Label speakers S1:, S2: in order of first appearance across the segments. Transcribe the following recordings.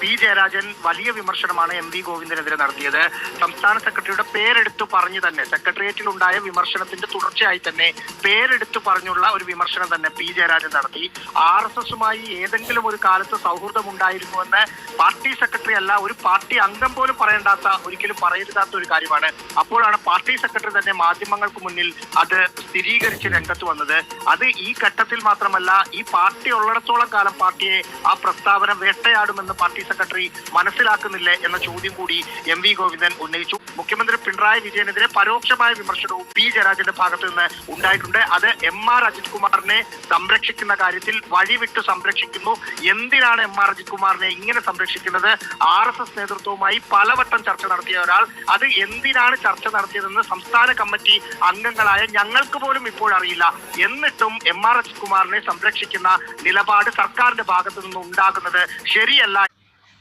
S1: P Jayarajan വലിയ വിമർശനമാണ് M V ഗോവിന്ദനെതിരെ നടത്തിയത്. സംസ്ഥാന സെക്രട്ടറിയുടെ പേരെടുത്തു പറഞ്ഞു തന്നെ. സെക്രട്ടേറിയറ്റിൽ ഉണ്ടായ വിമർശനത്തിന്റെ തുടർച്ചയായി തന്നെ പേരെടുത്തു പറഞ്ഞുള്ള ഒരു വിമർശനം തന്നെ പി ജയരാജൻ നടത്തി. ആർ എസ് എസുമായി ഏതെങ്കിലും ഒരു കാലത്ത് സൗഹൃദമുണ്ടായിരുന്നുവെന്ന് പാർട്ടി സെക്രട്ടറി അല്ല ഒരു പാർട്ടി അംഗം പോലും പറയേണ്ടാത്ത ഒരിക്കലും പറയരുതാത്ത ഒരു കാര്യമാണ്. അപ്പോഴാണ് പാർട്ടി സെക്രട്ടറി തന്നെ മാധ്യമങ്ങൾക്ക് മുന്നിൽ അത് സ്ഥിരീകരിച്ച് രംഗത്ത് വന്നത്. അത് ഈ ഘട്ടത്തിൽ മാത്രമല്ല ഈ പാർട്ടി ഉള്ളിടത്തോളം കാലം പാർട്ടിയെ ആ പ്രസ്താവന വേട്ടയാടുമെന്ന് പാർട്ടി സെക്രട്ടറി മനസ്സിലാക്കുന്നില്ലേ എന്ന ചോദ്യം കൂടി എം വി ഗോവിന്ദൻ ഉന്നയിച്ചു. മുഖ്യമന്ത്രി പിണറായി വിജയനെതിരെ പരോക്ഷമായ വിമർശനവും പി ജയരാജന്റെ ഭാഗത്ത് നിന്ന് ഉണ്ടായിട്ടുണ്ട്. അത് എം ആർ അജിത് കുമാറിനെ സംരക്ഷിക്കുന്ന കാര്യത്തിൽ വഴിവിട്ട് സംരക്ഷിക്കുന്നു. എന്തിനാണ് എം ആർ അജിത് കുമാറിനെ ഇങ്ങനെ സംരക്ഷിക്കുന്നത്? ആർ എസ് എസ് നേതൃത്വവുമായി പലവട്ടം ചർച്ച നടത്തിയ ഒരാൾ. അത് എന്തിനാണ് ചർച്ച നടത്തിയതെന്ന് സംസ്ഥാന കമ്മിറ്റി അംഗങ്ങളായ ഞങ്ങൾക്ക് പോലും ഇപ്പോഴറിയില്ല എന്നിട്ടും എം ആർ അജിത് കുമാറിനെ സംരക്ഷിക്കുന്ന നിലപാട് സർക്കാരിന്റെ ഭാഗത്തു നിന്നും ഉണ്ടാകുന്നത് ശരിയല്ല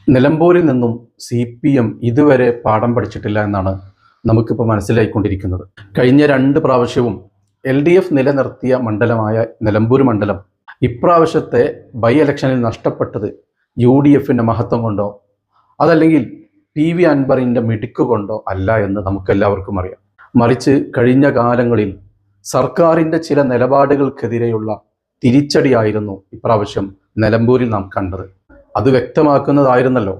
S2: നിലമ്പൂരിൽ നിന്നും സി പി എം ഇതുവരെ പാഠം പഠിച്ചിട്ടില്ല എന്നാണ് നമുക്കിപ്പോൾ മനസ്സിലായിക്കൊണ്ടിരിക്കുന്നത്. കഴിഞ്ഞ രണ്ട് പ്രാവശ്യവും എൽ ഡി എഫ് നിലനിർത്തിയ മണ്ഡലമായ നിലമ്പൂർ മണ്ഡലം ഇപ്രാവശ്യത്തെ ബൈ ഇലക്ഷനിൽ നഷ്ടപ്പെട്ടത് യു ഡി എഫിന്റെ മഹത്വം കൊണ്ടോ അതല്ലെങ്കിൽ പി വി അൻബറിന്റെ മിടുക്ക് കൊണ്ടോ അല്ല എന്ന് നമുക്കെല്ലാവർക്കും അറിയാം. മറിച്ച് കഴിഞ്ഞ കാലങ്ങളിൽ സർക്കാരിന്റെ ചില നിലപാടുകൾക്കെതിരെയുള്ള തിരിച്ചടിയായിരുന്നു ഇപ്രാവശ്യം നിലമ്പൂരിൽ നാം കണ്ടത്. അത് വ്യക്തമാക്കുന്നതായിരുന്നല്ലോ.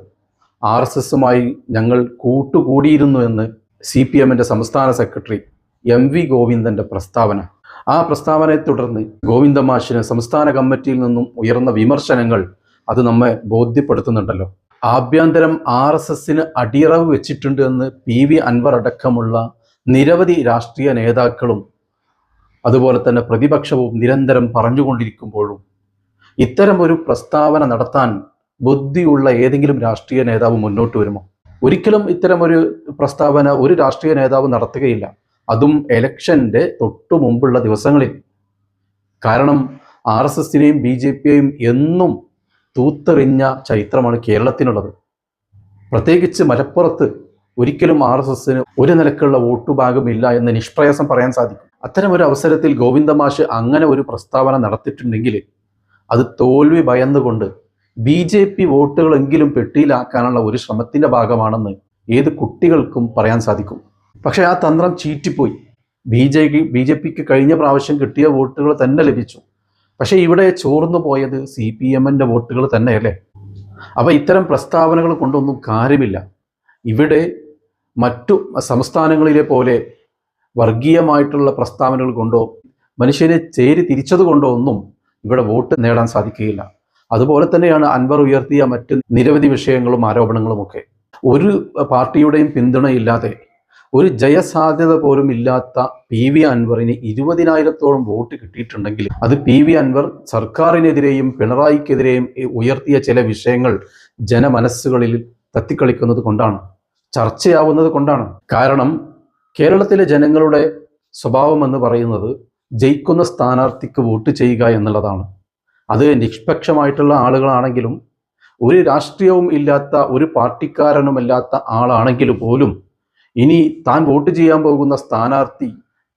S2: ആർ എസ് എസുമായി ഞങ്ങൾ കൂട്ടുകൂടിയിരുന്നു എന്ന് സി പി എമ്മിന്റെ സംസ്ഥാന സെക്രട്ടറി എം വി ഗോവിന്ദന്റെ പ്രസ്താവന. ആ പ്രസ്താവനയെ തുടർന്ന് ഗോവിന്ദമാഷിന് സംസ്ഥാന കമ്മിറ്റിയിൽ നിന്നും ഉയർന്ന വിമർശനങ്ങൾ അത് നമ്മെ ബോധ്യപ്പെടുത്തുന്നുണ്ടല്ലോ. ആഭ്യന്തരം ആർ എസ് എസിന് അടിയറവ് വെച്ചിട്ടുണ്ട് എന്ന് പി വി അൻവർ അടക്കമുള്ള നിരവധി രാഷ്ട്രീയ നേതാക്കളും അതുപോലെ തന്നെ പ്രതിപക്ഷവും നിരന്തരം പറഞ്ഞുകൊണ്ടിരിക്കുമ്പോഴും ഇത്തരം ഒരു പ്രസ്താവന നടത്താൻ ബുദ്ധിയുള്ള ഏതെങ്കിലും രാഷ്ട്രീയ നേതാവ് മുന്നോട്ട് വരുമോ? ഒരിക്കലും ഇത്തരം ഒരു പ്രസ്താവന ഒരു രാഷ്ട്രീയ നേതാവ് നടത്തുകയില്ല. അതും എലക്ഷന്റെ തൊട്ടു മുമ്പുള്ള ദിവസങ്ങളിൽ. കാരണം ആർ എസ് എസിനെയും ബി ജെ പിയെയും എന്നും തൂത്തെറിഞ്ഞ ചരിത്രമാണ് കേരളത്തിനുള്ളത്. പ്രത്യേകിച്ച് മലപ്പുറത്ത് ഒരിക്കലും ആർ എസ് എസിന് ഒരു നിലക്കുള്ള വോട്ട് ഭാഗമില്ല എന്ന് നിഷ്പ്രയാസം പറയാൻ സാധിക്കും. അത്തരം ഒരു അവസരത്തിൽ ഗോവിന്ദമാഷ് അങ്ങനെ ഒരു പ്രസ്താവന നടത്തിയിട്ടുണ്ടെങ്കിൽ അത് തോൽവി ഭയന്നുകൊണ്ട് ബി ജെ പി വോട്ടുകളെങ്കിലും പെട്ടിയിലാക്കാനുള്ള ഒരു ശ്രമത്തിന്റെ ഭാഗമാണെന്ന് ഏത് കുട്ടികൾക്കും പറയാൻ സാധിക്കും. പക്ഷേ ആ തന്ത്രം ചീറ്റിപ്പോയി. ബി ജെ ബി ജെ പിക്ക് കഴിഞ്ഞ പ്രാവശ്യം കിട്ടിയ വോട്ടുകൾ തന്നെ ലഭിച്ചു. പക്ഷേ ഇവിടെ ചോർന്നു പോയത് സി പി എമ്മിന്റെ വോട്ടുകൾ തന്നെയല്ലേ? അപ്പോൾ ഇത്തരം പ്രസ്താവനകൾ കൊണ്ടൊന്നും കാര്യമില്ല. ഇവിടെ മറ്റു സംസ്ഥാനങ്ങളിലെ പോലെ വർഗീയമായിട്ടുള്ള പ്രസ്താവനകൾ കൊണ്ടോ മനുഷ്യനെ ചേരി തിരിച്ചത് കൊണ്ടോ ഒന്നും ഇവിടെ വോട്ട് നേടാൻ സാധിക്കുകയില്ല. അതുപോലെ തന്നെയാണ് അൻവർ ഉയർത്തിയ മറ്റ് നിരവധി വിഷയങ്ങളും ആരോപണങ്ങളും ഒക്കെ. ഒരു പാർട്ടിയുടെയും പിന്തുണയില്ലാതെ ഒരു ജയസാധ്യത പോലും ഇല്ലാത്ത പി വി അൻവറിന് ഇരുപതിനായിരത്തോളം വോട്ട് കിട്ടിയിട്ടുണ്ടെങ്കിൽ അത് പി വി അൻവർ സർക്കാരിനെതിരെയും പിണറായിക്കെതിരെയും ഉയർത്തിയ ചില വിഷയങ്ങൾ ജനമനസ്സുകളിൽ തത്തിക്കളിക്കുന്നത് കൊണ്ടാണ് ചർച്ചയാവുന്നത് കൊണ്ടാണ്. കാരണം കേരളത്തിലെ ജനങ്ങളുടെ സ്വഭാവം എന്ന് പറയുന്നത് ജയിക്കുന്ന സ്ഥാനാർത്ഥിക്ക് വോട്ട് ചെയ്യുക എന്നുള്ളതാണ്. അത് നിഷ്പക്ഷമായിട്ടുള്ള ആളുകളാണെങ്കിലും ഒരു രാഷ്ട്രീയവും ഇല്ലാത്ത ഒരു പാർട്ടിക്കാരനുമല്ലാത്ത ആളാണെങ്കിൽ പോലും ഇനി താൻ വോട്ട് ചെയ്യാൻ പോകുന്ന സ്ഥാനാർത്ഥി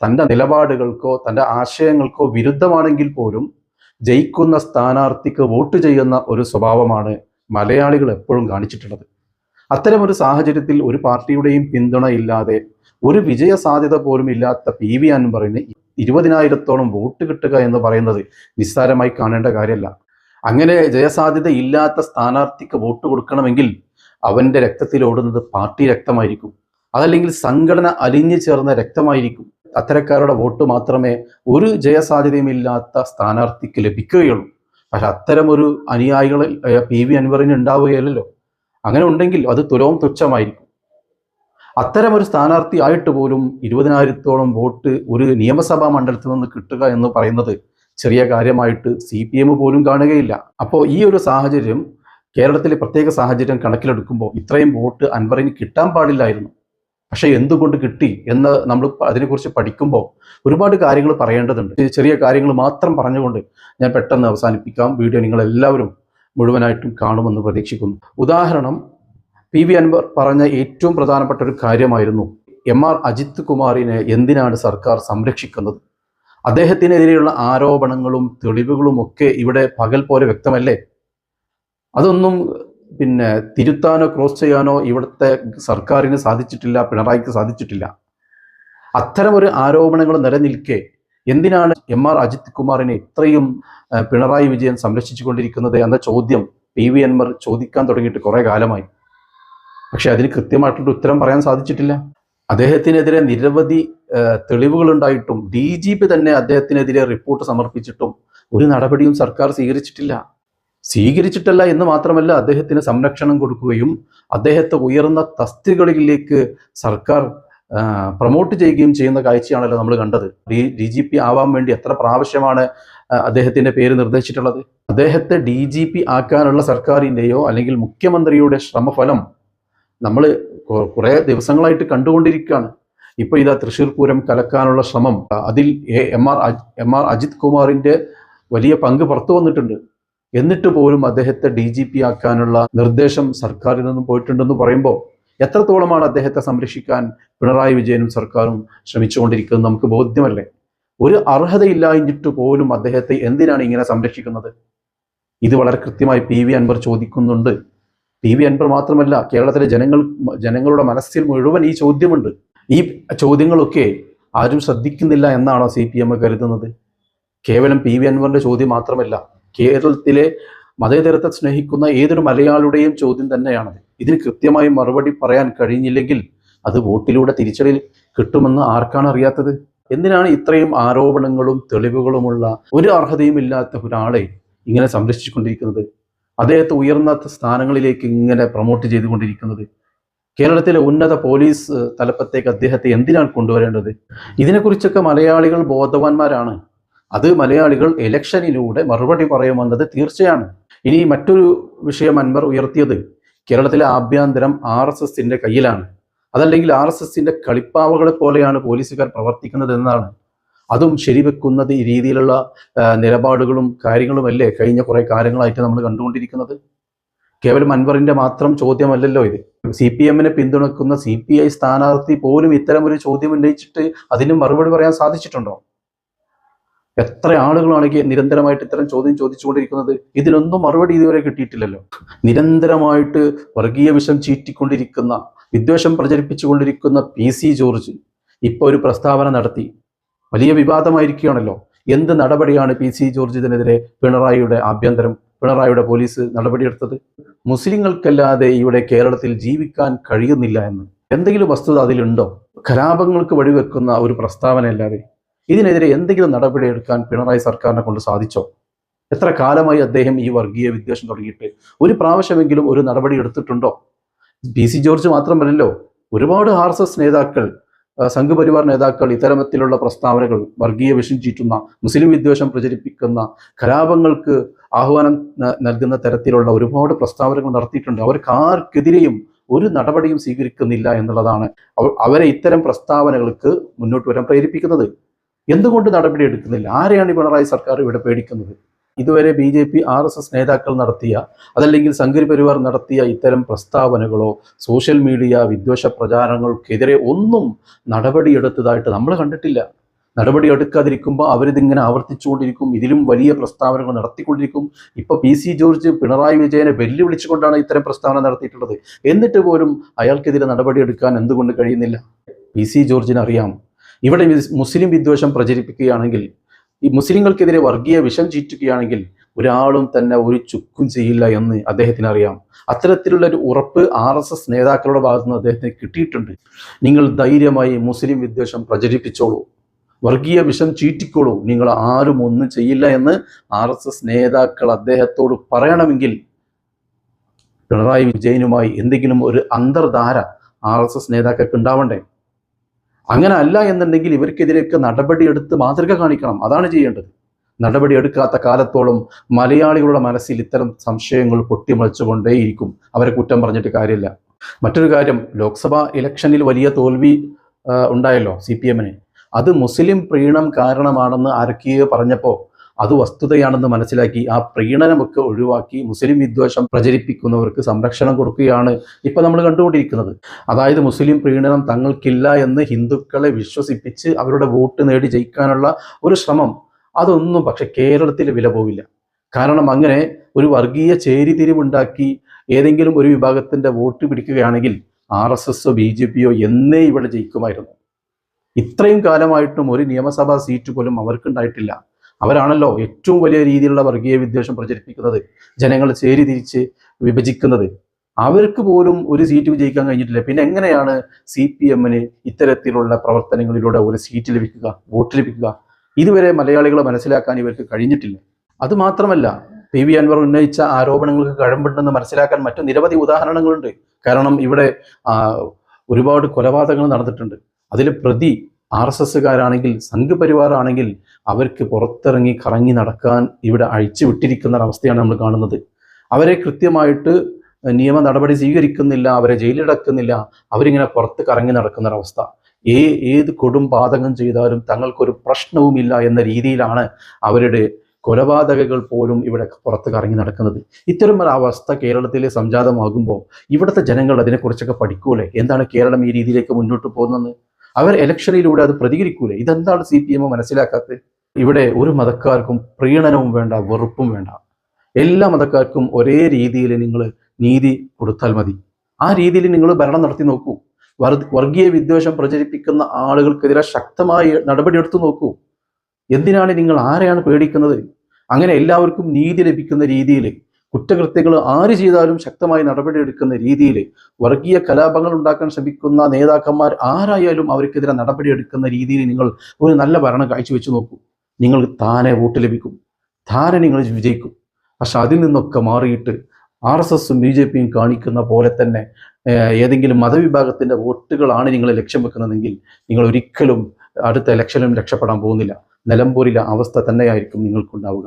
S2: തന്റെ നിലപാടുകൾക്കോ തന്റെ ആശയങ്ങൾക്കോ വിരുദ്ധമാണെങ്കിൽ പോലും ജയിക്കുന്ന സ്ഥാനാർത്ഥിക്ക് വോട്ട് ചെയ്യുന്ന ഒരു സ്വഭാവമാണ് മലയാളികൾ എപ്പോഴും കാണിച്ചിട്ടുള്ളത്. അത്തരമൊരു സാഹചര്യത്തിൽ ഒരു പാർട്ടിയുടെയും പിന്തുണ ഇല്ലാതെ ഒരു വിജയ സാധ്യത പോലും ഇല്ലാത്ത പി വി അൻവറിന് ഇരുപതിനായിരത്തോളം വോട്ട് കിട്ടുക എന്ന് പറയുന്നത് നിസ്സാരമായി കാണേണ്ട കാര്യമല്ല. അങ്ങനെ ജയസാധ്യത ഇല്ലാത്ത സ്ഥാനാർത്ഥിക്ക് വോട്ട് കൊടുക്കണമെങ്കിൽ അവന്റെ രക്തത്തിലോടുന്നത് പാർട്ടി രക്തമായിരിക്കും. അതല്ലെങ്കിൽ സംഘടന അലിഞ്ഞു ചേർന്ന രക്തമായിരിക്കും. അത്തരക്കാരുടെ വോട്ട് മാത്രമേ ഒരു ജയസാധ്യതയും ഇല്ലാത്ത സ്ഥാനാർത്ഥിക്ക് ലഭിക്കുകയുള്ളൂ. പക്ഷെ അത്തരമൊരു അനുയായികളിൽ പി വി അൻവറിന് ഉണ്ടാവുകയല്ലോ അങ്ങനെ ഉണ്ടെങ്കിൽ അത് തുലവും തുച്ഛമായിരിക്കും. അത്തരം ഒരു സ്ഥാനാർത്ഥി ആയിട്ട് പോലും ഇരുപതിനായിരത്തോളം വോട്ട് ഒരു നിയമസഭാ മണ്ഡലത്തിൽ നിന്ന് കിട്ടുക എന്ന് പറയുന്നത് ചെറിയ കാര്യമായിട്ട് സി പി എം പോലും കാണുകയില്ല. അപ്പോൾ ഈ ഒരു സാഹചര്യം കേരളത്തിലെ പ്രത്യേക സാഹചര്യം കണക്കിലെടുക്കുമ്പോൾ ഇത്രയും വോട്ട് അൻവറിന് കിട്ടാൻ പാടില്ലായിരുന്നു. പക്ഷേ എന്തുകൊണ്ട് കിട്ടി എന്ന് നമ്മൾ അതിനെക്കുറിച്ച് പഠിക്കുമ്പോൾ ഒരുപാട് കാര്യങ്ങൾ പറയേണ്ടതുണ്ട്. ചെറിയ കാര്യങ്ങൾ മാത്രം പറഞ്ഞുകൊണ്ട് ഞാൻ പെട്ടെന്ന് അവസാനിപ്പിക്കാം. വീഡിയോ നിങ്ങളെല്ലാവരും മുഴുവനായിട്ടും കാണുമെന്ന് പ്രതീക്ഷിക്കുന്നു. ഉദാഹരണം പി വി അൻവർ പറഞ്ഞ ഏറ്റവും പ്രധാനപ്പെട്ട ഒരു കാര്യമായിരുന്നു എം ആർ അജിത് കുമാറിനെ എന്തിനാണ് സർക്കാർ സംരക്ഷിക്കുന്നത്? അദ്ദേഹത്തിനെതിരെയുള്ള ആരോപണങ്ങളും തെളിവുകളും ഒക്കെ ഇവിടെ പകൽ പോലെ വ്യക്തമല്ലേ? അതൊന്നും പിന്നെ തിരുത്താനോ ക്രോസ് ചെയ്യാനോ ഇവിടുത്തെ സർക്കാരിന് സാധിച്ചിട്ടില്ല പിണറായിക്ക് സാധിച്ചിട്ടില്ല. അത്തരമൊരു ആരോപണങ്ങൾ നിലനിൽക്കെ എന്തിനാണ് എം ആർ അജിത് കുമാറിനെ ഇത്രയും പിണറായി വിജയൻ സംരക്ഷിച്ചുകൊണ്ടിരിക്കുന്നത് എന്ന ചോദ്യം പി വി അൻവർ ചോദിക്കാൻ തുടങ്ങിയിട്ട് കുറേ കാലമായി. പക്ഷെ അതിന് കൃത്യമായിട്ടുള്ള ഉത്തരം പറയാൻ സാധിച്ചിട്ടില്ല. അദ്ദേഹത്തിനെതിരെ നിരവധി തെളിവുകൾ ഉണ്ടായിട്ടും ഡി ജി പി തന്നെ അദ്ദേഹത്തിനെതിരെ റിപ്പോർട്ട് സമർപ്പിച്ചിട്ടും ഒരു നടപടിയും സർക്കാർ സ്വീകരിച്ചിട്ടില്ല. സ്വീകരിച്ചിട്ടല്ല എന്ന് മാത്രമല്ല അദ്ദേഹത്തിന് സംരക്ഷണം കൊടുക്കുകയും അദ്ദേഹത്തെ ഉയർന്ന തസ്തികളിലേക്ക് സർക്കാർ പ്രൊമോട്ട് ചെയ്യുകയും ചെയ്യുന്ന കാഴ്ചയാണല്ലോ നമ്മൾ കണ്ടത്. ഡി ജി പി ആവാൻ വേണ്ടി എത്ര പ്രാവശ്യമാണ് അദ്ദേഹത്തിന്റെ പേര് നിർദ്ദേശിച്ചിട്ടുള്ളത്? അദ്ദേഹത്തെ ഡി ജി പി ആക്കാനുള്ള സർക്കാരിന്റെയോ അല്ലെങ്കിൽ മുഖ്യമന്ത്രിയുടെ ശ്രമഫലം നമ്മൾ കുറേ ദിവസങ്ങളായിട്ട് കണ്ടുകൊണ്ടിരിക്കുകയാണ്. ഇപ്പൊ ഇതാ തൃശ്ശൂർ പൂരം കലക്കാനുള്ള ശ്രമം. അതിൽ A- R M R Ajith കുമാറിന്റെ വലിയ പങ്ക് പുറത്തു വന്നിട്ടുണ്ട്. എന്നിട്ട് പോലും അദ്ദേഹത്തെ ഡി ജി പി ആക്കാനുള്ള നിർദ്ദേശം സർക്കാരിൽ നിന്നും പോയിട്ടുണ്ടെന്ന് പറയുമ്പോൾ എത്രത്തോളമാണ് അദ്ദേഹത്തെ സംരക്ഷിക്കാൻ പിണറായി വിജയനും സർക്കാരും ശ്രമിച്ചുകൊണ്ടിരിക്കുന്നത് നമുക്ക് ബോധ്യമല്ലേ? ഒരു അർഹതയില്ലാഞ്ഞിട്ട് പോലും അദ്ദേഹത്തെ എന്തിനാണ് ഇങ്ങനെ സംരക്ഷിക്കുന്നത്? ഇത് വളരെ കൃത്യമായി പി വി അൻവർ ചോദിക്കുന്നുണ്ട്. പി വി അൻപർ മാത്രമല്ല കേരളത്തിലെ ജനങ്ങൾ ജനങ്ങളുടെ മനസ്സിൽ മുഴുവൻ ഈ ചോദ്യമുണ്ട്. ഈ ചോദ്യങ്ങളൊക്കെ ആരും ശ്രദ്ധിക്കുന്നില്ല എന്നാണോ സി പി എം കരുതുന്നത്? കേവലം പി വി അൻവറിന്റെ ചോദ്യം മാത്രമല്ല കേരളത്തിലെ മതേതരത്തെ സ്നേഹിക്കുന്ന ഏതൊരു മലയാളിയുടെയും ചോദ്യം തന്നെയാണത്. ഇതിന് കൃത്യമായി മറുപടി പറയാൻ കഴിഞ്ഞില്ലെങ്കിൽ അത് വോട്ടിലൂടെ തിരിച്ചടി കിട്ടുമെന്ന് ആർക്കാണ് അറിയാത്തത്? എന്തിനാണ് ഇത്രയും ആരോപണങ്ങളും തെളിവുകളുമുള്ള ഒരു അർഹതയും ഇല്ലാത്ത ഒരാളെ ഇങ്ങനെ സംരക്ഷിച്ചുകൊണ്ടിരിക്കുന്നത്? അദ്ദേഹത്തെ ഉയർന്ന സ്ഥാനങ്ങളിലേക്ക് ഇങ്ങനെ പ്രൊമോട്ട് ചെയ്തുകൊണ്ടിരിക്കുന്നത്. കേരളത്തിലെ ഉന്നത പോലീസ് തലപ്പത്തേക്ക് അദ്ദേഹത്തെ എന്തിനാണ് കൊണ്ടുവരേണ്ടത്? ഇതിനെക്കുറിച്ചൊക്കെ മലയാളികൾ ബോധവാന്മാരാണ്. അത് മലയാളികൾ ഇലക്ഷനിലൂടെ മറുപടി പറയുമെന്നത് തീർച്ചയാണ്. ഇനി മറ്റൊരു വിഷയം അൻവർ ഉയർത്തിയത് കേരളത്തിലെ ആഭ്യന്തരം ആർ എസ് എസിന്റെ കയ്യിലാണ്. അതല്ലെങ്കിൽ ആർ എസ് എസിന്റെ കളിപ്പാവകളെ പോലെയാണ് പോലീസുകാർ പ്രവർത്തിക്കുന്നത് എന്നാണ് അതും ശരിവെക്കുന്ന വെക്കുന്ന രീതിയിലുള്ള നിലപാടുകളും കാര്യങ്ങളുമല്ലേ കഴിഞ്ഞ കുറെ കാര്യങ്ങളായിട്ട് നമ്മൾ കണ്ടുകൊണ്ടിരിക്കുന്നത്. കേവലം അൻവറിന്റെ മാത്രം ചോദ്യമല്ലല്ലോ ഇത്. സി പി എമ്മിനെ പിന്തുണക്കുന്ന സി പി ഐ സ്ഥാനാർത്ഥി പോലും ഇത്തരം ഒരു ചോദ്യം ഉന്നയിച്ചിട്ട് അതിന് മറുപടി പറയാൻ സാധിച്ചിട്ടുണ്ടോ? എത്ര ആളുകളാണെങ്കിൽ നിരന്തരമായിട്ട് ഇത്തരം ചോദ്യം ചോദിച്ചുകൊണ്ടിരിക്കുന്നത്? ഇതിനൊന്നും മറുപടി ഇതുവരെ കിട്ടിയിട്ടില്ലല്ലോ. നിരന്തരമായിട്ട് വർഗീയ വിഷം ചീറ്റിക്കൊണ്ടിരിക്കുന്ന വിദ്വേഷം പ്രചരിപ്പിച്ചുകൊണ്ടിരിക്കുന്ന പി സി ജോർജ് ഇപ്പൊ ഒരു പ്രസ്താവന നടത്തി. വലിയ വിവാദമായിരിക്കുകയാണല്ലോ. എന്ത് നടപടിയാണ് പി സി ജോർജ് ഇതിനെതിരെ പിണറായിയുടെ ആഭ്യന്തരം പിണറായിയുടെ പോലീസ് നടപടിയെടുത്തത്? മുസ്ലിങ്ങൾക്കല്ലാതെ ഇവിടെ കേരളത്തിൽ ജീവിക്കാൻ കഴിയുന്നില്ല എന്ന്. എന്തെങ്കിലും വസ്തുത അതിലുണ്ടോ? കലാപങ്ങൾക്ക് വഴിവെക്കുന്ന ഒരു പ്രസ്താവന പ്രസ്താവനയല്ലാതെ. ഇതിനെതിരെ എന്തെങ്കിലും നടപടിയെടുക്കാൻ പിണറായി സർക്കാരിനെ കൊണ്ട് സാധിച്ചോ? എത്ര കാലമായി അദ്ദേഹം ഈ വർഗീയ വിദ്വേഷം തുടങ്ങിയിട്ട്? ഒരു പ്രാവശ്യമെങ്കിലും ഒരു നടപടി എടുത്തിട്ടുണ്ടോ? പി സി ജോർജ് മാത്രമല്ലല്ലോ ഒരുപാട് ആർ നേതാക്കൾ സംഘപരിവാർ നേതാക്കൾ ഇത്തരത്തിലുള്ള പ്രസ്താവനകൾ വർഗീയ വിഷം ചീറ്റുന്ന മുസ്ലിം വിദ്വേഷം പ്രചരിപ്പിക്കുന്ന കലാപങ്ങൾക്ക് ആഹ്വാനം നൽകുന്ന തരത്തിലുള്ള ഒരുപാട് പ്രസ്താവനകൾ നടത്തിയിട്ടുണ്ട്. അവർക്ക് ആർക്കെതിരെയും ഒരു നടപടിയും സ്വീകരിക്കുന്നില്ല എന്നുള്ളതാണ് അവരെ ഇത്തരം പ്രസ്താവനകൾക്ക് മുന്നോട്ട് വരാൻ പ്രേരിപ്പിക്കുന്നത്. എന്തുകൊണ്ട് നടപടി എടുക്കുന്നില്ല ആരെയാണ് പിണറായി സർക്കാർ ഇവിടെ പേടിക്കുന്നത്? ഇതുവരെ B J P R S S നേതാക്കൾ നടത്തിയ അതല്ലെങ്കിൽ സംഘരി പരിവാർ നടത്തിയ ഇത്തരം പ്രസ്താവനകളോ സോഷ്യൽ മീഡിയ വിദ്വേഷ പ്രചാരണങ്ങൾക്കെതിരെ ഒന്നും നടപടിയെടുത്തതായിട്ട് നമ്മൾ കണ്ടിട്ടില്ല. നടപടി എടുക്കാതിരിക്കുമ്പോൾ അവരിതിങ്ങനെ ആവർത്തിച്ചുകൊണ്ടിരിക്കും ഇതിലും വലിയ പ്രസ്താവനകൾ നടത്തിക്കൊണ്ടിരിക്കും. ഇപ്പൊ പി സി ജോർജ് പിണറായി വിജയനെ വെല്ലുവിളിച്ചുകൊണ്ടാണ് ഇത്തരം പ്രസ്താവന നടത്തിയിട്ടുള്ളത്. എന്നിട്ട് പോലും അയാൾക്കെതിരെ നടപടി എടുക്കാൻ എന്തുകൊണ്ട് കഴിയുന്നില്ല? പി സി ജോർജിനറിയാം. ഇവിടെ മുസ്ലിം വിദ്വേഷം പ്രചരിപ്പിക്കുകയാണെങ്കിൽ ഈ മുസ്ലിങ്ങൾക്കെതിരെ വർഗീയ വിഷം ചീറ്റുകയാണെങ്കിൽ ഒരാളും തന്നെ ഒരു ചുക്കും ചെയ്യില്ല എന്ന് അദ്ദേഹത്തിന് അറിയാം. അത്തരത്തിലുള്ള ഒരു ഉറപ്പ് ആർ എസ് എസ് നേതാക്കളുടെ ഭാഗത്തു നിന്ന് അദ്ദേഹത്തിന് കിട്ടിയിട്ടുണ്ട്. നിങ്ങൾ ധൈര്യമായി മുസ്ലിം വിദ്വേഷം പ്രചരിപ്പിച്ചോളൂ. വർഗീയ വിഷം ചീറ്റിക്കോളൂ. നിങ്ങൾ ആരും ഒന്നും ചെയ്യില്ല എന്ന് ആർ എസ് എസ് നേതാക്കൾ അദ്ദേഹത്തോട് പറയണമെങ്കിൽ പിണറായി വിജയനുമായി എന്തെങ്കിലും ഒരു അന്തർധാര ആർ എസ് എസ് നേതാക്കൾക്ക് ഉണ്ടാവണ്ടേ അങ്ങനെ അല്ല എന്നുണ്ടെങ്കിൽ ഇവർക്കെതിരെയൊക്കെ നടപടിയെടുത്ത് മാതൃക കാണിക്കണം. അതാണ് ചെയ്യേണ്ടത്. നടപടി എടുക്കാത്ത കാലത്തോളം മലയാളികളുടെ മനസ്സിൽ ഇത്തരം സംശയങ്ങൾ പൊട്ടിമുളച്ചുകൊണ്ടേയിരിക്കും അവരെ കുറ്റം പറഞ്ഞിട്ട് കാര്യമില്ല. മറ്റൊരു കാര്യം ലോക്സഭാ ഇലക്ഷനിൽ വലിയ തോൽവി ഉണ്ടായല്ലോ സി പി എമ്മിന്. അത് മുസ്ലിം പ്രീണം കാരണമാണെന്ന് ആരൊക്കെയോ പറഞ്ഞപ്പോൾ അത് വസ്തുതയാണെന്ന് മനസ്സിലാക്കി ആ പ്രീണനമൊക്കെ ഒഴിവാക്കി മുസ്ലിം വിദ്വേഷം പ്രചരിപ്പിക്കുന്നവർക്ക് സംരക്ഷണം കൊടുക്കുകയാണ് ഇപ്പം നമ്മൾ കണ്ടുകൊണ്ടിരിക്കുന്നത്. അതായത് മുസ്ലിം പ്രീണനം തങ്ങൾക്കില്ല എന്ന് ഹിന്ദുക്കളെ വിശ്വസിപ്പിച്ച് അവരുടെ വോട്ട് നേടി ജയിക്കാനുള്ള ഒരു ശ്രമം അതൊന്നും പക്ഷെ കേരളത്തിൽ വില പോവില്ല. കാരണം അങ്ങനെ ഒരു വർഗീയ ചേരിതിരിവുണ്ടാക്കി ഏതെങ്കിലും ഒരു വിഭാഗത്തിന്റെ വോട്ട് പിടിക്കുകയാണെങ്കിൽ ആർ എസ് എസോ ബി ജെ പിയോ എന്നേ ഇവിടെ ജയിക്കുമായിരുന്നു. ഇത്രയും കാലമായിട്ടും ഒരു നിയമസഭാ സീറ്റ് പോലും അവർക്കുണ്ടായിട്ടില്ല. അവരാണല്ലോ ഏറ്റവും വലിയ രീതിയിലുള്ള വർഗീയ വിദ്വേഷം പ്രചരിപ്പിക്കുന്നത് ജനങ്ങൾ ചേരി തിരിച്ച് വിഭജിക്കുന്നത്. അവർക്ക് പോലും ഒരു സീറ്റ് വിജയിക്കാൻ കഴിഞ്ഞിട്ടില്ല. പിന്നെ എങ്ങനെയാണ് സി പി എമ്മിന് ഇത്തരത്തിലുള്ള പ്രവർത്തനങ്ങളിലൂടെ ഒരു സീറ്റ് ലഭിക്കുക വോട്ട് ലഭിക്കുക? ഇതുവരെ മലയാളികളെ മനസ്സിലാക്കാൻ ഇവർക്ക് കഴിഞ്ഞിട്ടില്ല. അത് മാത്രമല്ല പി വി അൻവർ ഉന്നയിച്ച ആരോപണങ്ങൾക്ക് കഴമ്പുണ്ടെന്ന് മനസ്സിലാക്കാൻ മറ്റു നിരവധി ഉദാഹരണങ്ങളുണ്ട്. കാരണം ഇവിടെ ഒരുപാട് കൊലപാതകങ്ങൾ നടന്നിട്ടുണ്ട്. അതിൽ പ്രതി ആർ എസ് എസ്സുകാരാണെങ്കിൽ സംഘ് ആണെങ്കിൽ അവർക്ക് പുറത്തിറങ്ങി കറങ്ങി നടക്കാൻ ഇവിടെ അഴിച്ചു വിട്ടിരിക്കുന്ന ഒരവസ്ഥയാണ് നമ്മൾ കാണുന്നത്. അവരെ കൃത്യമായിട്ട് നിയമ നടപടി സ്വീകരിക്കുന്നില്ല അവരെ ജയിലിലടക്കുന്നില്ല അവരിങ്ങനെ പുറത്ത് കറങ്ങി നടക്കുന്ന ഒരവസ്ഥ ഏ ഏത് കൊടും പാതകം ചെയ്താലും തങ്ങൾക്കൊരു പ്രശ്നവുമില്ല എന്ന രീതിയിലാണ് അവരുടെ കൊലപാതകങ്ങൾ പോലും ഇവിടെ പുറത്ത് കറങ്ങി നടക്കുന്നത്. ഇത്തരം ഒരു അവസ്ഥ കേരളത്തിൽ സംജാതമാകുമ്പോൾ ഇവിടുത്തെ ജനങ്ങൾ അതിനെക്കുറിച്ചൊക്കെ പഠിക്കൂലേ? എന്താണ് കേരളം ഈ രീതിയിലേക്ക് മുന്നോട്ട് പോകുന്നത്? അവർ ഇലക്ഷനിലൂടെ അത് പ്രതികരിക്കൂലേ? ഇതെന്താണ് സി പി എം മനസ്സിലാക്കാത്തത്? ഇവിടെ ഒരു മതക്കാർക്കും പ്രീണനവും വേണ്ട വെറുപ്പും വേണ്ട. എല്ലാ മതക്കാർക്കും ഒരേ രീതിയിൽ നിങ്ങൾ നീതി കൊടുത്താൽ മതി. ആ രീതിയിൽ നിങ്ങൾ ഭരണം നടത്തി നോക്കൂ. വർ- വർഗീയ വിദ്വേഷം പ്രചരിപ്പിക്കുന്ന ആളുകൾക്കെതിരെ ശക്തമായി നടപടിയെടുത്തു നോക്കൂ. എന്തിനാണ് നിങ്ങൾ ആരെയാണ് പേടിക്കുന്നത്? അങ്ങനെ എല്ലാവർക്കും നീതി ലഭിക്കുന്ന രീതിയിൽ കുറ്റകൃത്യങ്ങൾ ആര് ചെയ്താലും ശക്തമായി നടപടിയെടുക്കുന്ന രീതിയിൽ വർഗീയ കലാപങ്ങൾ ഉണ്ടാക്കാൻ ശ്രമിക്കുന്ന നേതാക്കന്മാർ ആരായാലും അവർക്കെതിരെ നടപടിയെടുക്കുന്ന രീതിയിൽ നിങ്ങൾ ഒരു നല്ല ഭരണം കാഴ്ചവെച്ച് നോക്കൂ. നിങ്ങൾക്ക് താനെ വോട്ട് ലഭിക്കും. താനെ നിങ്ങൾ വിജയിക്കും. പക്ഷെ അതിൽ നിന്നൊക്കെ മാറിയിട്ട് ആർ എസ് എസും ബി ജെ പിയും കാണിക്കുന്ന പോലെ തന്നെ ഏതെങ്കിലും മതവിഭാഗത്തിന്റെ വോട്ടുകളാണ് നിങ്ങൾ ലക്ഷ്യം വെക്കുന്നതെങ്കിൽ നിങ്ങൾ ഒരിക്കലും അടുത്ത ഇലക്ഷനും രക്ഷപ്പെടാൻ പോകുന്നില്ല. നിലമ്പൂരിലെ അവസ്ഥ തന്നെയായിരിക്കും നിങ്ങൾക്കുണ്ടാവുക.